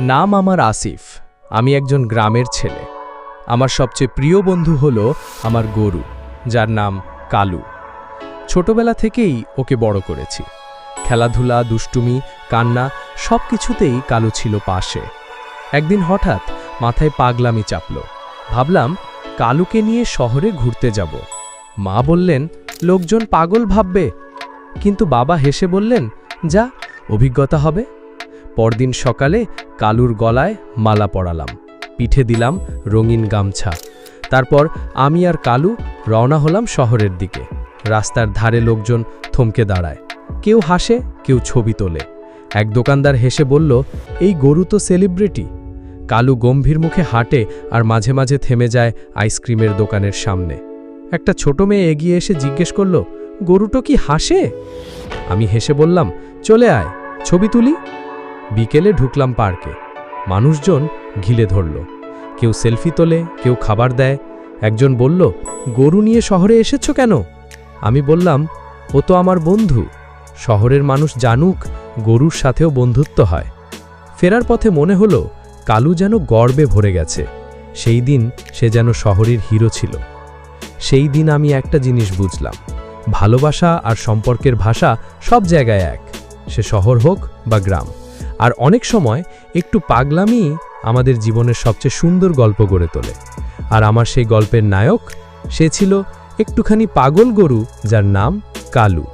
নাম আমার আসিফ, আমি একজন গ্রামের ছেলে। আমার সবচেয়ে প্রিয় বন্ধু হল আমার গরু, যার নাম কালু। ছোটবেলা থেকেই ওকে বড় করেছি। খেলাধুলা, দুষ্টুমি, কান্না সব কিছুতেই কালু ছিল পাশে। একদিন হঠাৎ মাথায় পাগলামি চাপল। ভাবলাম, কালুকে নিয়ে শহরে ঘুরতে যাব। মা বললেন, লোকজন পাগল ভাববে। কিন্তু বাবা হেসে বললেন, যা, অভিজ্ঞতা হবে। পরদিন সকালে কালুর গলায় মালা পরালাম, পিঠে দিলাম রঙিন গামছা। তারপর আমি আর কালু রওনা হলাম শহরের দিকে। রাস্তার ধারে লোকজন থমকে দাঁড়ায়। কেউ হাসে, কেউ ছবি তোলে। এক দোকানদার হেসে বলল, এই গরু তো সেলিব্রিটি। কালু গম্ভীর মুখে হাঁটে আর মাঝে মাঝে থেমে যায় আইসক্রিমের দোকানের সামনে। একটা ছোট মেয়ে এগিয়ে এসে জিজ্ঞেস করল, গরুটো কি হাসে? আমি হেসে বললাম, চলে আয়, ছবি তুলি। বিকেলে ঢুকলাম পার্কে। মানুষজন ঘিলে ধরল। কেউ সেলফি তোলে, কেউ খাবার দেয়। একজন বলল, গরু নিয়ে শহরে এসেছ কেন? আমি বললাম, ও তো আমার বন্ধু। শহরের মানুষ জানুক, গরুর সাথেও বন্ধুত্ব হয়। ফেরার পথে মনে হলো, কালু যেন গর্বে ভরে গেছে। সেই দিন সে যেন শহরের হিরো ছিল। সেই দিন আমি একটা জিনিস বুঝলাম। ভালোবাসা আর সম্পর্কের ভাষা সব জায়গায় এক। সে শহর হোক বা গ্রাম। আর অনেক সময় একটু পাগলামি আমাদের জীবনের সবচেয়ে সুন্দর গল্প গড়ে তোলে। আর আমার সেই গল্পের নায়ক, সে ছিল একটুখানি পাগল গরু যার নাম কালু।